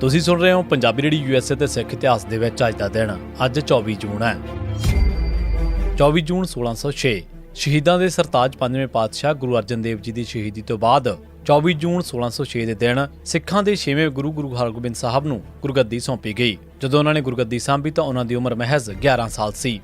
ਤੁਸੀਂ ਸੁਣ ਰਹੇ ਹੋ ਪੰਜਾਬੀ ਰੇਡੀ ਯੂਐਸਏ ਤੇ ਸਿੱਖ ਇਤਿਹਾਸ ਦੇ ਵਿੱਚ ਅੱਜ ਦਾ ਦਿਨ, ਅੱਜ 24 ਜੂਨ ਹੈ। 24 ਜੂਨ 1606 ਸ਼ਹੀਦਾਂ ਦੇ ਸਰਤਾਜ ਪੰਜਵੇਂ ਪਾਤਸ਼ਾਹ ਗੁਰੂ ਅਰਜਨ ਦੇਵ ਜੀ ਦੀ ਸ਼ਹੀਦੀ ਤੋਂ ਬਾਅਦ 24 ਜੂਨ 1606 ਦੇ ਦਿਨ ਸਿੱਖਾਂ ਦੇ 6ਵੇਂ ਗੁਰੂ ਗੁਰੂ ਹਰਗੋਬਿੰਦ ਸਾਹਿਬ ਨੂੰ ਗੁਰਗੱਦੀ ਸੌਂਪੀ ਗਈ। ਜਦੋਂ ਉਹਨਾਂ ਨੇ ਗੁਰਗੱਦੀ ਸੰਭੀ ਤਾਂ ਉਹਨਾਂ ਦੀ ਉਮਰ ਮਹਿਜ਼ 11 ਸਾਲ ਸੀ।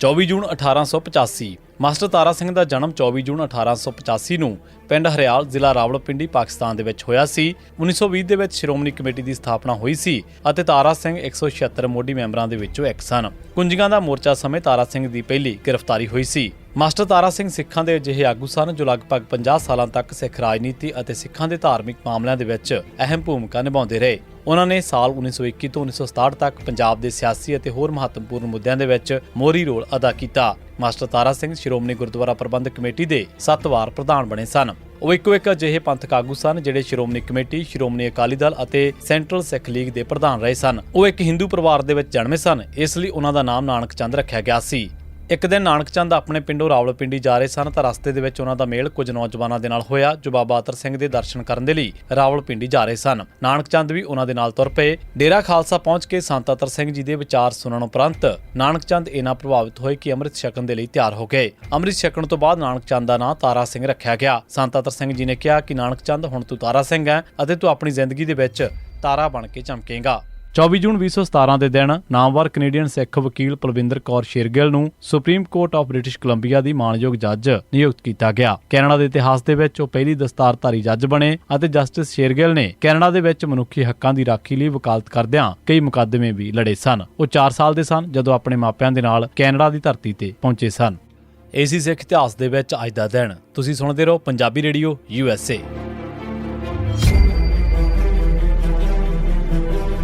24 ਜੂਨ 1885 ਮਾਸਟਰ ਤਾਰਾ ਸਿੰਘ ਦਾ ਜਨਮ 24 ਜੂਨ 1885 ਨੂੰ ਪਿੰਡ ਹਰਿਆਲ ਜ਼ਿਲ੍ਹਾ ਰਾਵਲਪਿੰਡੀ, ਪਾਕਿਸਤਾਨ ਦੇ ਵਿੱਚ ਹੋਇਆ ਸੀ। 1920 ਦੇ ਵਿੱਚ ਸ਼੍ਰੋਮਣੀ ਕਮੇਟੀ ਦੀ ਸਥਾਪਨਾ ਹੋਈ ਸੀ ਅਤੇ ਤਾਰਾ ਸਿੰਘ 176 ਮੋਢੀ ਮੈਂਬਰਾਂ ਦੇ ਵਿੱਚੋਂ ਇੱਕ ਸਨ। ਕੁੰਜੀਆਂ ਦਾ ਮੋਰਚਾ ਸਮੇਂ ਤਾਰਾ ਸਿੰਘ ਦੀ ਪਹਿਲੀ ਗ੍ਰਿਫਤਾਰੀ ਹੋਈ ਸੀ। ਮਾਸਟਰ ਤਾਰਾ ਸਿੰਘ ਸਿੱਖਾਂ ਦੇ ਅਜਿਹੇ ਆਗੂ ਸਨ ਜੋ ਲਗਭਗ 50 ਸਾਲਾਂ ਤੱਕ ਸਿੱਖ ਰਾਜਨੀਤੀ ਅਤੇ ਸਿੱਖਾਂ ਦੇ ਧਾਰਮਿਕ ਮਾਮਲਿਆਂ ਦੇ ਵਿੱਚ ਅਹਿਮ ਭੂਮਿਕਾ ਨਿਭਾਉਂਦੇ ਰਹੇ। ਉਹਨਾਂ ਨੇ ਸਾਲ 1921 ਤੋਂ 1967 ਤੱਕ ਪੰਜਾਬ ਦੇ ਸਿਆਸੀ ਅਤੇ ਹੋਰ ਮਹੱਤਵਪੂਰਨ ਮੁੱਦਿਆਂ ਦੇ ਵਿੱਚ ਮੋਹਰੀ ਰੋਲ ਅਦਾ ਕੀਤਾ। ਮਾਸਟਰ ਤਾਰਾ ਸਿੰਘ ਸ਼੍ਰੋਮਣੀ ਗੁਰਦੁਆਰਾ ਪ੍ਰਬੰਧਕ ਕਮੇਟੀ ਦੇ 7 ਵਾਰ ਪ੍ਰਧਾਨ ਬਣੇ ਸਨ। ਉਹ ਇੱਕੋ ਇੱਕ ਅਜਿਹੇ ਪੰਥਕ ਆਗੂ ਸਨ ਜਿਹੜੇ ਸ਼੍ਰੋਮਣੀ ਕਮੇਟੀ, ਸ਼੍ਰੋਮਣੀ ਅਕਾਲੀ ਦਲ ਅਤੇ ਸੈਂਟਰਲ ਸਿੱਖ ਲੀਗ ਦੇ ਪ੍ਰਧਾਨ ਰਹੇ ਸਨ। ਉਹ ਇੱਕ ਹਿੰਦੂ ਪਰਿਵਾਰ ਦੇ ਵਿੱਚ ਜਨਮੇ ਸਨ। ਇਸ ਲਈ ਉਹਨਾਂ ਦਾ ਨਾਮ ਨਾਨਕ ਚੰਦ ਰੱਖਿਆ ਗਿਆ ਸੀ। ਇੱਕ ਦਿਨ ਨਾਨਕ ਚੰਦ ਆਪਣੇ ਪਿੰਡੋਂ ਰਾਵਲਪਿੰਡੀ ਜਾ ਰਹੇ ਸਨ ਤਾਂ ਰਸਤੇ ਦੇ ਵਿੱਚ ਉਹਨਾਂ ਦਾ ਮੇਲ ਕੁਝ ਨੌਜਵਾਨਾਂ ਦੇ ਨਾਲ ਹੋਇਆ ਜੋ ਬਾਬਾ ਅਤਰ ਸਿੰਘ ਦੇ ਦਰਸ਼ਨ ਕਰਨ ਦੇ ਲਈ ਰਾਵਲਪਿੰਡੀ ਜਾ ਰਹੇ ਸਨ। ਨਾਨਕ ਚੰਦ ਵੀ ਉਹਨਾਂ ਦੇ ਨਾਲ ਤੁਰ ਪਏ। ਡੇਰਾ ਖਾਲਸਾ ਪਹੁੰਚ ਕੇ ਸੰਤ ਅਤਰ ਸਿੰਘ ਜੀ ਦੇ ਵਿਚਾਰ ਸੁਣਨ ਉਪਰੰਤ ਨਾਨਕ ਚੰਦ ਇਹਨਾਂ ਪ੍ਰਭਾਵਿਤ ਹੋਏ ਕਿ ਅੰਮ੍ਰਿਤ ਛਕਣ ਦੇ ਲਈ ਤਿਆਰ ਹੋ ਗਏ। ਅੰਮ੍ਰਿਤ ਛਕਣ ਤੋਂ ਬਾਅਦ ਨਾਨਕ ਚੰਦ ਦਾ ਨਾਂ ਤਾਰਾ ਸਿੰਘ ਰੱਖਿਆ ਗਿਆ। ਸੰਤ ਅਤਰ ਸਿੰਘ ਜੀ ਨੇ ਕਿਹਾ ਕਿ ਨਾਨਕ ਚੰਦ ਹੁਣ ਤੂੰ ਤਾਰਾ ਸਿੰਘ ਹੈ ਅਤੇ ਤੂੰ ਆਪਣੀ ਜ਼ਿੰਦਗੀ ਦੇ ਵਿੱਚ ਤਾਰਾ ਬਣ ਕੇ ਚਮਕੇਗਾ। 24 ਜੂਨ 2017 ਦੇ ਦਿਨ ਨਾਮਵਰ ਕੈਨੇਡੀਅਨ ਸਿੱਖ ਵਕੀਲ ਪਲਵਿੰਦਰ ਕੌਰ ਸ਼ੇਰਗਿੱਲ ਨੂੰ supreme court of British Columbia ਦੀ ਮਾਣਯੋਗ ਜੱਜ ਨਿਯੁਕਤ ਕੀਤਾ ਗਿਆ। ਕੈਨੇਡਾ ਦੇ ਇਤਿਹਾਸ ਦੇ ਵਿੱਚ ਉਹ ਪਹਿਲੀ ਦਸਤਾਰਧਾਰੀ ਜੱਜ ਬਣੇ ਅਤੇ ਜਸਟਿਸ ਸ਼ੇਰਗਿੱਲ ਨੇ ਕੈਨੇਡਾ ਦੇ ਵਿੱਚ ਮਨੁੱਖੀ ਹੱਕਾਂ ਦੀ ਰਾਖੀ ਲਈ ਵਕਾਲਤ ਕਰਦਿਆਂ ਕਈ ਮੁਕੱਦਮੇ ਵੀ ਲੜੇ ਸਨ। ਉਹ 4 ਸਾਲ ਦੇ ਸਨ ਜਦੋਂ ਆਪਣੇ ਮਾਪਿਆਂ ਦੇ ਨਾਲ ਕੈਨੇਡਾ ਦੀ ਧਰਤੀ ਤੇ ਪਹੁੰਚੇ ਸਨ। ਏਸੀ ਸਿੱਖ ਇਤਿਹਾਸ ਦੇ ਵਿੱਚ ਅੱਜ ਦਾ ਦਿਨ। ਤੁਸੀਂ ਸੁਣਦੇ ਰਹੋ ਪੰਜਾਬੀ ਰੇਡੀਓ ਯੂਐਸਏ